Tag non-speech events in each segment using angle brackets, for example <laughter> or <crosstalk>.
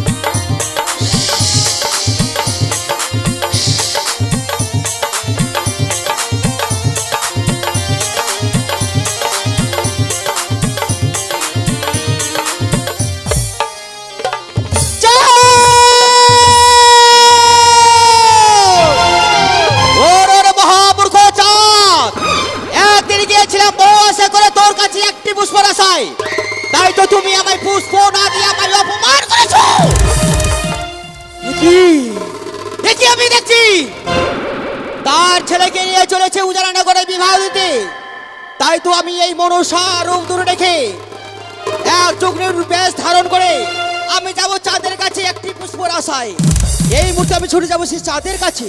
ওর দেখি আমি, দেখছি। তার ছেলেকে নিয়ে চলেছে উজারানগরে বিবাহ দিতে। তাই তো আমি এই মনসা রূপ দূরে রেখে এক চোখের বেশ ধারণ করে আমি যাব চাঁদের কাছে একটি পুষ্পর আশায় এই মুহূর্তে আমি ছুটে যাব সেই চাঁদের কাছে।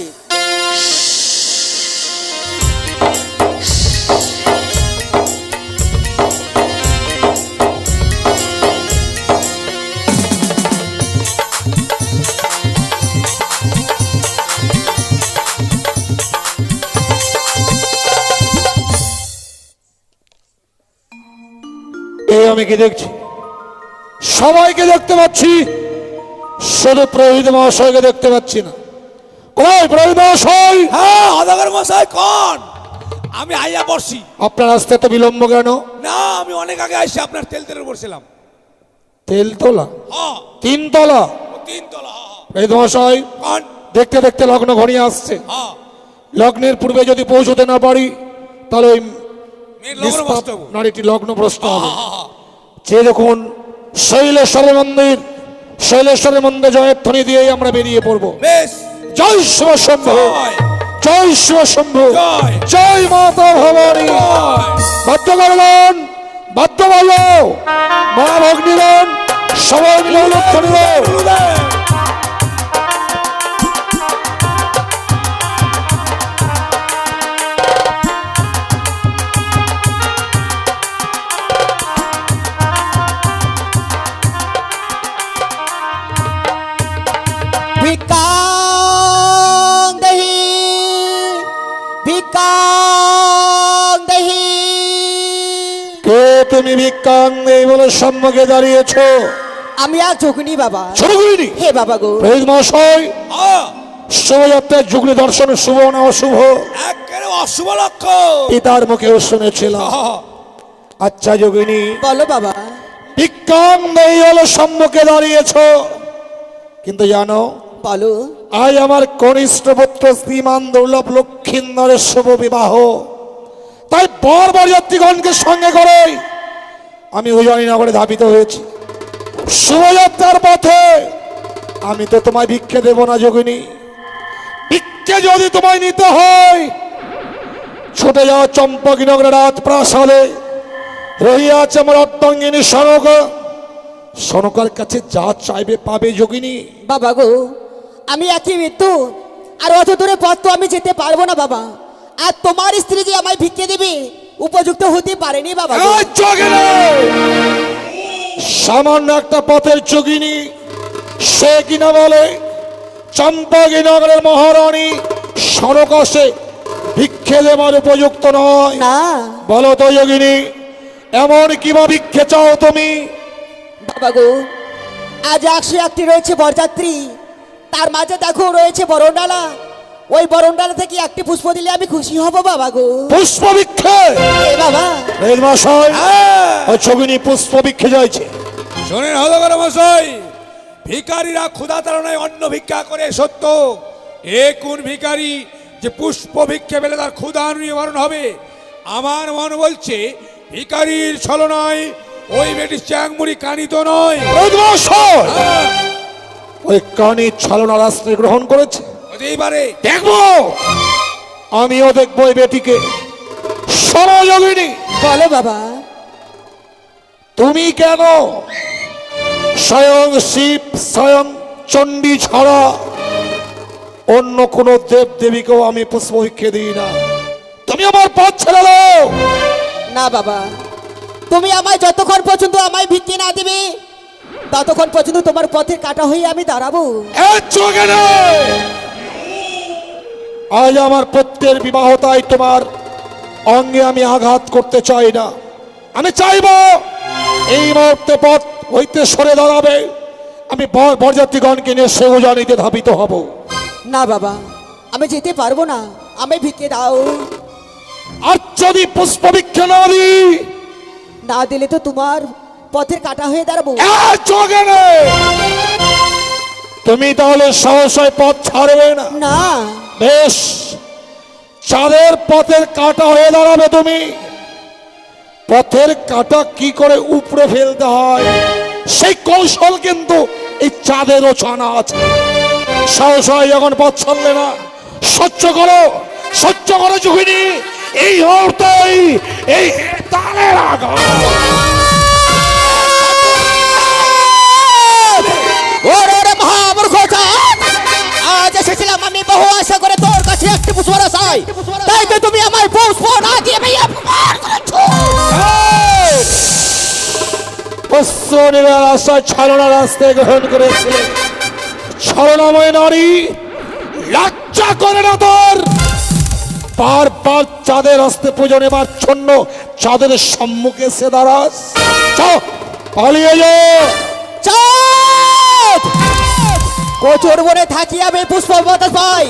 আমি কি দেখছি? সবাইকে দেখতে পাচ্ছি। শুধু প্রহিত মহাশয়কে দেখতে পাচ্ছি না। কই প্রহিত মহাশয়? হ্যাঁ মশাই কোন? আমি আইয়া বসছি। আপনার আসতে তো বিলম্ব কেন? না আমি অনেক আগে আসছি আপনার তেল তেলের বসছিলাম তেলতলা তিনতলা? তিনতলা। প্রহিত মহাশয় কোন? দেখতে দেখতে লগ্ন ঘনিয়ে আসছে। লগ্নের পূর্বে যদি পৌঁছতে না পারি তাহলে ওই নারীটি লগ্ন প্রশ্ন হবে। যে দেখুন শৈলেশ্বরের মন্দির শৈলেশ্বরের মন্দির জয়ের ধ্বনি দিয়েই আমরা বেরিয়ে পড়ব। জয় শিব শম্ভু। জয়। শিব শম্ভু। জয়। মাতা ভবানী। ভদ্র বাদ্য করলেন বাদ্য বল মা ভগ্নিলেন সবাই মিলে উলুধ্বনি তুমি ভিক্ষাং এই বলে সম্মুখে দাঁড়িয়েছ। আমি আর চোখনি বাবা। করিনি। হে বাবা গো। প্রেজ মহাশয় হ্যাঁ, শোভাযাত্রার যুগলি দর্শন শুভ না অশুভ? একেবারে অশুভ লক্ষণ। পিতার মুখেও শুনেছিলাম। আচ্ছা যোগিনী বলো বাবা। বিজ্ঞান নেই হলো সম্মুখে দাঁড়িয়েছ। কিন্তু জানো বলো। আজ আমার কনিষ্ঠ পুত্র শ্রীমান দুর্লভ লক্ষিন্দরের শুভ বিবাহ। তাই বর বরযাত্রীগণকে সঙ্গে করে আমি উজয়নগরে ধাবিত হয়েছি। শুভযাত্রার পথে আমি তো তোমায় ভিক্ষে দেব না, যোগিনী। ভিক্ষে যদি তোমায় নিতে হয়, ছুটে যাও চম্পকনগরের রাত প্রাসাদে। রহিয়া আছে আমার অর্ধাঙ্গিনী সনক। সনকার কাছে যা চাইবে পাবে, যোগিনী। বাবা গো, আমি একই মৃত্যু, আর অত দূরে পথ তো আমি যেতে পারব না, বাবা। আর তোমার স্ত্রী যে আমায় ভিক্ষে দেবে উপযুক্ত হতে পারেনি বাবা! সামান্য একটা পথের যোগিনী সে কিনা বলে? চম্পকনগরের মহারানী সরকাশে ভিক্ষে দেবার উপযুক্ত নয়। না। বলো তো যোগিনী এমন কিবা ভিক্ষে চাও তুমি? বাবা গো আজ একশো একটি রয়েছে বরযাত্রী। তার মাঝে দেখো রয়েছে বরণডালা। ওই বরণডালা থেকে একটি পুষ্প দিলে আমি খুশি হব বাবা গো। পুষ্প ভিক্ষে! এ বাবা। রেল মশাই হ্যাঁ। ওই পুষ্প ভিক্ষে যাইছে। শোনেন হলগর মশাই ভিকারীরা ক্ষুধা তাড়নায় অন্ন ভিক্ষা করে সত্য। এ কোন ভিকারি যে পুষ্প ভিক্ষে পেলে তার ক্ষুধা নিবারণ হবে? আমার মন বলছে ভিকারির ছলনায় ওই বেটি চ্যাংমুড়ি কানিত নয়। হ্যাঁ, ওই কানি ছলনার আশ্রয় গ্রহণ করেছে। দেখব। আমিও দেখব এই বেটিকে সরযোগিনী বলো বাবা। তুমি কেন স্বয়ং শিব স্বয়ং চণ্ডী ছাড়া অন্য কোন দেব দেবীকেও আমি পুষ্প ভিক্ষে দিই না? তুমি আমার পথ ছেড়ে দাও। না বাবা। তুমি আমায় যতক্ষণ পর্যন্ত আমায় ভিক্ষে না দিবে ততক্ষণ পর্যন্ত তোমার পথে কাটা হয়ে আমি দাঁড়াবো। আজ আমার পুত্রের বিবাহ তাই তোমার অঙ্গে আমি আঘাত করতে চাই না। আমি চাইব এই মুহূর্তে পথ হইতে সরে দাঁড়াবে। আমি বর- বরযাত্রীগণকে নিয়ে সে উজানিতে ধাবিত হব। না বাবা আমি যেতে পারব না। আমি ভিক্ষে দাও। আর যদি পুষ্পবৃক্ষ না দিই? না দিলে তো তোমার পথের কাটা হয়ে দাঁড়াবো! তুমি তাহলে সহসায় পথ ছাড়বে না। না। বেশ চাঁদের পথের কাটা হয়ে দাঁড়াবে তুমি। পথের কাটা কি করে উপরে ফেলতে হয়? সেই কৌশল কিন্তু এই চাঁদেরও জানা আছে। সাহস হয় যখন পথ ছাড়লে না। সহ্য করো সহ্য করো চুকিনি এই মুহূর্তেই এই তালের আগা ওরে! আজ এসেছিলাম আমি বহু আশা করে তোর কাছে একটি পুষ্প রসাই তাই তো তুমি আমার পুষ্প না দিয়ে ভাই অপমান করেছ। ছলনা রাস্তায় গ্রহণ ছলনাময় নারী লজ্জা করে না তোর। বারবার চাঁদের হস্তে পুজো নেবার জন্য চাঁদের সম্মুখে সে দাঁড়াস। পালিয়ে যাও চাঁদ কোচর বনে থাকি আমি পুষ্প বাতাস পাই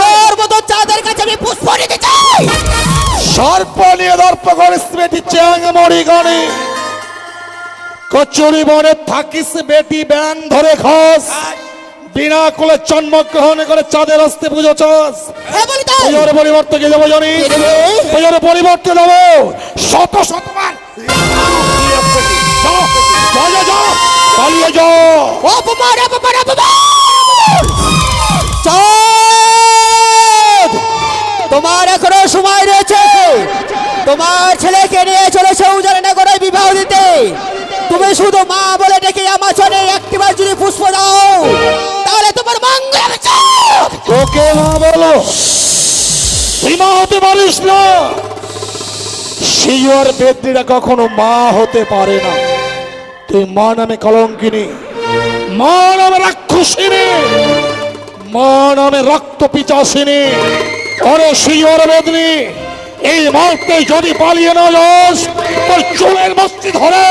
তোর মতো চাঁদের কাছে আমি পুষ্প নিতে চাই। সর্প নিয়ে দর্প করিস বেটি চ্যাং মরি গানে কচুরি বনে থাকিস বেটি ব্যাং ধরে খস। বিনা কোলে জন্মগ্রহণ করে চাঁদের আসতে পুজো চাস। হ্যাঁ পুজোর পরিবর্তে কি দেবো জানি। পুজোর পরিবর্তে দেবো। শত শতবার। যাও, যাও, যাও, যাও, অপমান অপমান অপমান! চাঁদ! তোমার এখনও সময় রয়েছে। তোমার ছেলেকে নিয়ে চলেছে উজারনগরে বিবাহ দিতে। তুমি শুধু মা বলে ডেকে আমার চলে একটিবার যদি পুষ্প দাও তাহলে তোমার মঙ্গল তোকে মা বলো। তুই মা হতে পারিস না। শিওর ব্যক্তিরা কখনো মা হতে পারে না। তুই মা নামে কলঙ্কিনী। মা নামে রাক্ষসিনী। মা নামে রক্ত পিচাসিনী। ওরে শিওর বেদনি এই মুহূর্তে যদি পালিয়ে না যাস তোর চুলের মস্তি ধরে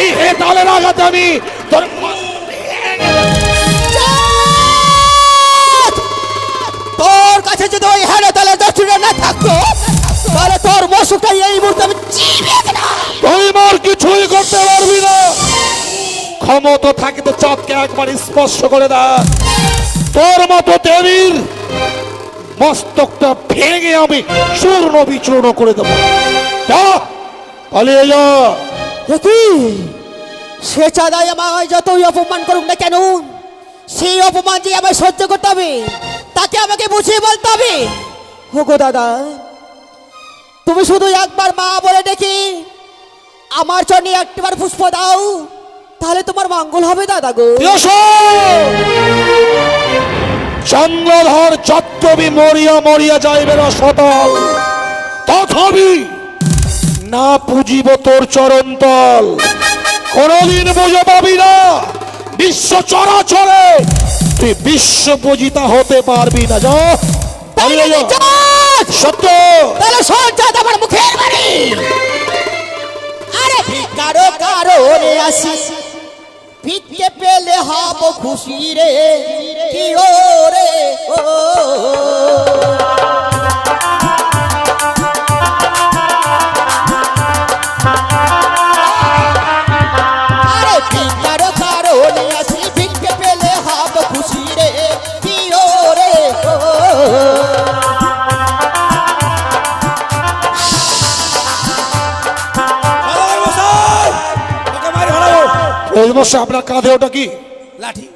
এই হেতালের আঘাতে আমি তোর তোর কাছে যদি ওই হেলে তালে দর্শনে না থাকতো তাহলে তোর মশুকটাই এই মুহূর্তে আমি তুই মোর কিছুই করতে ক্ষমতা থাকিতে চাঁদকে একবার স্পর্শ করে দেয়। তোর মতো দেবীর মস্তকটা ভেঙে আমি চূর্ণ বিচূর্ণ করে দেবো। পালিয়ে যা। দেখি সে চাঁদাই আমায় যতই অপমান করুক না কেন, সেই অপমান যে আমায় সহ্য করতে হবে, তাকে আমাকে বুঝিয়ে বলতে হবে। হোগো দাদা, তুমি শুধু একবার মা বলে ডেকে আমার জন্য একটিবার পুষ্প দাও। তাহলে তোমার মঙ্গল হবে দাদা গো! চন্দ্রধর চত্রবি মরিয়া মরিয়া যাইবে না সতল। তথাপি না পুজিব তোর চরণ তল। কোনদিন বুঝে পাবি না বিশ্ব চরাচরে তুই বিশ্ব পূজিতা হতে পারবি না। যা! সত্য। তাহলে শোন চাঁদ আমার মুখের বাড়ি। আরে ভিকারো কারণে আসি। ভিক্ষে পেলে হব খুশি রে। কি ও রে? ও। আপনার কাঁধে ওটা কি? লাঠি।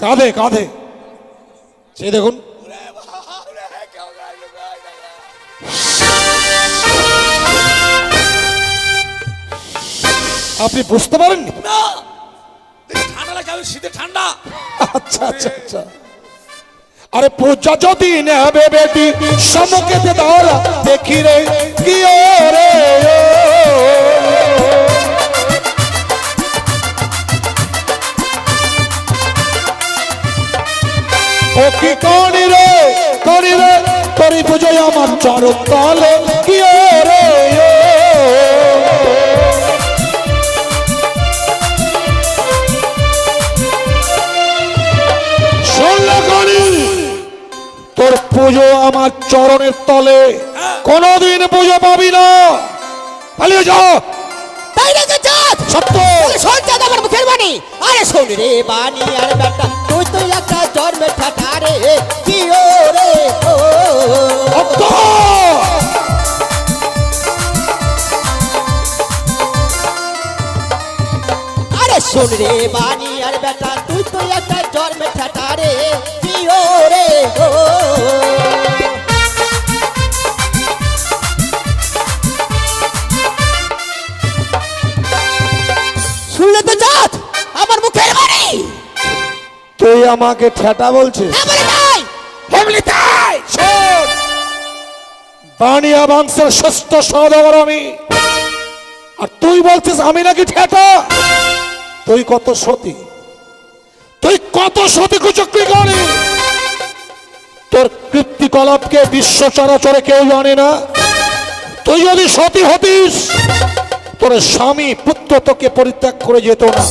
কাঁধে কাঁধে। সে দেখুন। আপনি বুঝতে পারেন না। ঠান্ডা লাগে আমি শীতে ঠান্ডা। আচ্ছা আচ্ছা আচ্ছা। আরে পূজা যদি নেবে বেটি সমুখেতে দাঁড়া দেখি রে কি রে ও কি করি রে করি রে? করি পুজোয় আমার চরম তলে কি রে তোর পুজো আমার চরণের তলে কোনদিন পুজো পাবি না। পালিয়ে যাও সত্য। শোন দাদা আমার মুখের বাণী। আরে শোন রে বাণী আরে বেটা তুই তুই একটা জন্মের ঠাটা রে। কি ও রে? ও। আরে শোন রে বাণী আর বেটা তুই তো একটা আমাকে ঠেটা বলছিস হ্যাঁ বানিয়া বংশের ষষ্ঠ সদর আমি। আর তুই বলছিস আমি নাকি ঠেটা? তুই কত সতী। তুই কত সতী কুচক্রি করি তোর কৃত্তিকলাপকে বিশ্ব চরাচরে কেউ জানে না। তুই যদি সতী হতিস তোর স্বামী পুত্র তোকে পরিত্যাগ করে যেত না।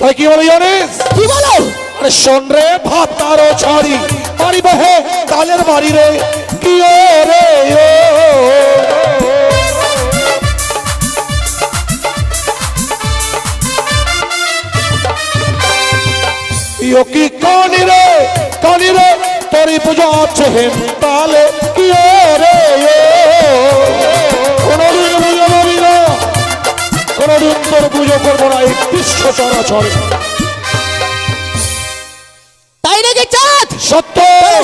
তাই কি বলে জানিস? কি বলো? আরে শোন রে ভাত তারও ছাড়ি। বাড়ি বহে তালের বাড়ি রে কি ও। রে ইয়ো কি কানি রে কানি রে, তোরি পুজো আছে হেম তালে কি ও। রে কোনদিন পুজো পাবি না, কোনদিন তোর পুজো করব না, এই বিশ্ব চরাচরে। সত্য।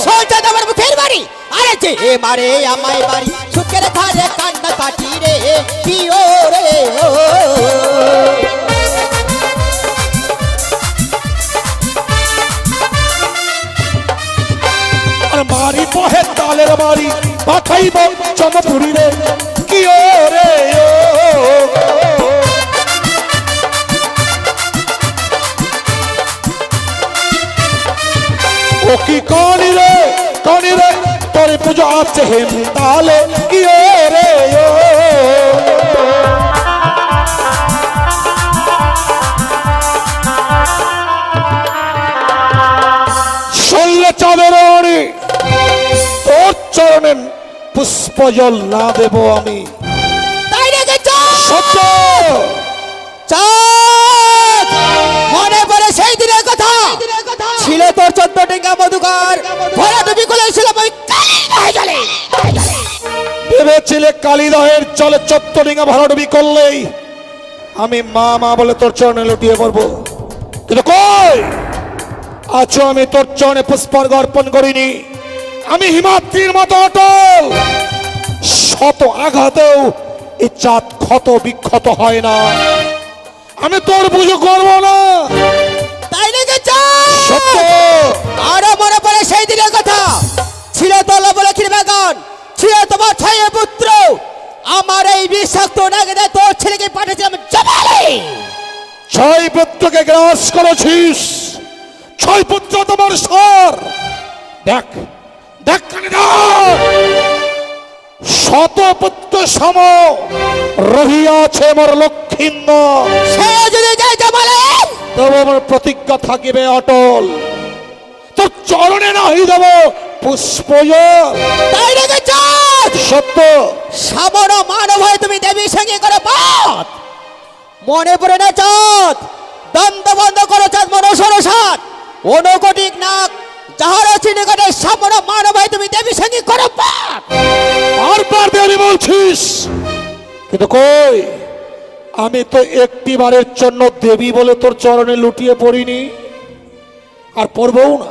সঞ্চাদ আমার মুখের বাড়ি? আরে যে এ মারে আমায় বাড়ি সুখের ধারে কান্না কাটি রে কি ও রে ও। মারি পহে তালের মারি পাঠাইব চমপুরি রে কি ও রে ও। ও কি কানি রে কানি রে? তোরে পুজো আছে হেম তালে কি রে শৈলে চাঁদের তোর চরণে পুষ্প জল না দেব আমি। সত্য! তোর চোদ্দ টেঙ্গা মধুকার ভরা ওই জলে ভেবেছিলে কালিদহের চলে চত্বরিঙা ভরাডুবি করলেই আমি মা মা বলে তোর চরণে লুটিয়ে পড়ব কিন্তু কই? আছো আমি তোর চরণে পুষ্পার্ঘ অর্পণ করিনি। আমি হিমাদ্রির মতো অটল। শত আঘাতেও এই চাঁদ ক্ষত বিক্ষত হয় না। আমি তোর পুজো করব না। তাই নাকি চাঁদ সত্য। আরও মনে পড়ে সেই দিনের কথা। ছিল তল বলে বাগান ছিল তোমার ছয় পুত্র। আমার এই বিষাক্ত নাগেদা তোর ছেলেকে পাঠিয়েছিলাম জমালে ছয় পুত্রকে গ্রাস করেছিস। ছয় পুত্র তোমার সর দেখ দেখ শত পুত্র সম রহিয়াছে মোর লক্ষ্মীন্দর সে যদি যায় তবে আমার প্রতিজ্ঞা থাকিবে অটল। তোর চরণে নাহি দেব পুষ্প তাই সত্য। সামর মানব হয়ে তুমি দেবীর সঙ্গে করো পাত মনে পড়ে না চাঁদ? দ্বন্দ্ব বন্ধ করো চাঁদ মনসর সাত। অনুকটিক নাক যাহার আছে নিকটে সামর মানব হয়ে তুমি দেবীর সঙ্গে করো পাত বারবার দেরি বলছিস। কিন্তু কই? আমি তো একটি বারের জন্য দেবী বলে তোর চরণে লুটিয়ে পড়িনি। আর পড়বও না।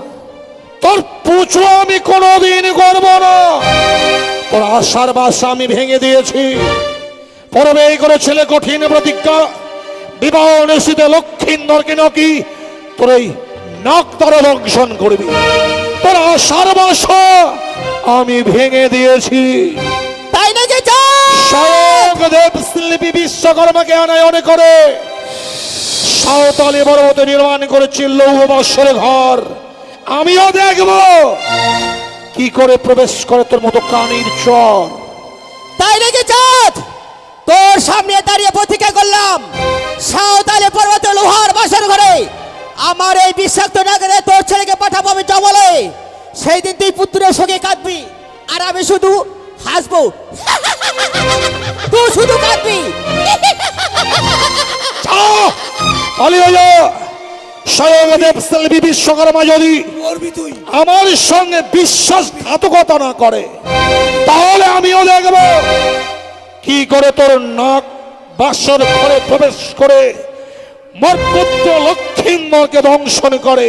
তোর পুজো আমি কোনোদিন করব না। তোর আশার বাসা আমি ভেঙে দিয়েছি। পরবেই করেছিল কঠিন প্রতিজ্ঞা। বিবাহ নিশ্চিতে লক্ষ্মীন্দরকে নাকি তোর এই নাক তর দংশন করবি। তোর আশার বাসা আমি ভেঙে দিয়েছি। তাই নাকি চাঁদ স্বয়ং দেব শিল্পী বিশ্বকর্মাকে আনায়নে করে সাঁওতালি পর্বতে নির্মাণ করেছিল লৌহ বৎসর ঘর। আমিও দেখব কি করে প্রবেশ করে তোর মতো কানির চর। তাই নাকি চাঁদ? তোর সামনে দাঁড়িয়ে প্রতিজ্ঞা করলাম, সাঁওতালে পর্বতে লোহার বাসর ঘরে আমার এই বিষাক্ত নাগরে তোর ছেলেকে পাঠাবো আমি জমলে সেই দিন তুই পুত্রের সঙ্গে কাঁদবি, আর আমি শুধু হাসবো। তুই শুধু কাঁদবি পালিয়ে বিশ্বকর্মা যদি আমার সঙ্গে বিশ্বাসঘাতকতা না করে তাহলে আমিও দেখব কি করে তোর নাক বাসর ঘরে প্রবেশ করে মোর পুত্র লক্ষ্মীন্দরকে দংশন করে।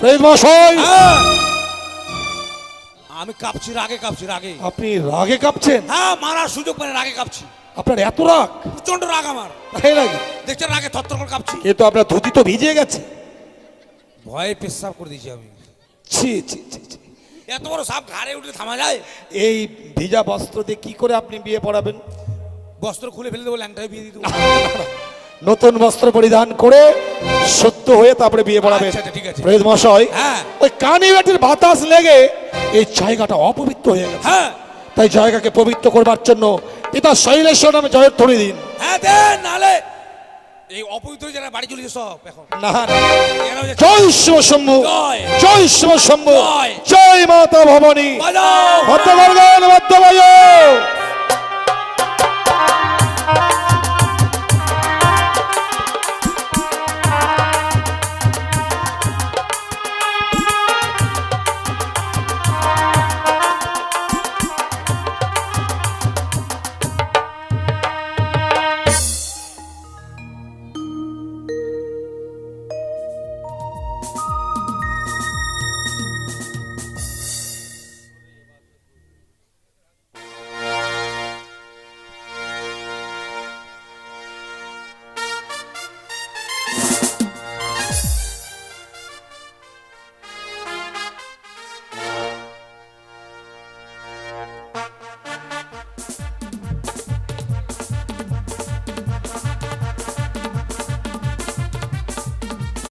প্রেম মশাই হ্যাঁ। আমি কাঁপছি রাগে কাঁপছি রাগে। আপনি রাগে কাঁপছেন? হ্যাঁ মারার সুযোগ মানে রাগে কাঁপছি। আপনার এত রাগ? প্রচণ্ড রাগ আমার। তাই লাগে? দেখছেন রাগে থরথর করে কাঁপছি। এ তো আপনার ধুতি তো ভিজে গেছে। ভয়ে পেশাব করে দিয়েছি আমি। ছি ছি ছি ছি। এত বড় সাপ ঘাড়ে উঠে থামা যায়? এই ভিজা বস্ত্র দিয়ে কি করে আপনি বিয়ে পড়াবেন? বস্ত্র খুলে ফেলে দেবো ল্যাংটায় বিয়ে দিয়ে দেবো। <laughs> নতুন বস্ত্র পরিধান করে সত্য হয়ে তারপরে বিয়ে পড়াবেন আচ্ছা, আচ্ছা, ঠিক আছে। প্রেত মশাই হ্যাঁ। ওই কানি বেটির বাতাস লেগে এই জায়গাটা অপবিত্র হয়ে গেছে। হ্যাঁ। তাই জায়গাকে পবিত্র করবার জন্য পিতা শৈলেশ্বর নামে জয়ের ধরে দিন। হ্যাঁ নালে। এই অপবিত্র যারা বাড়ি চলেছে সব এখন। না জয় শিব শম্ভু। জয়। শিব শম্ভু। জয়। মাতা ভবানী। ভদ্র ভদ্র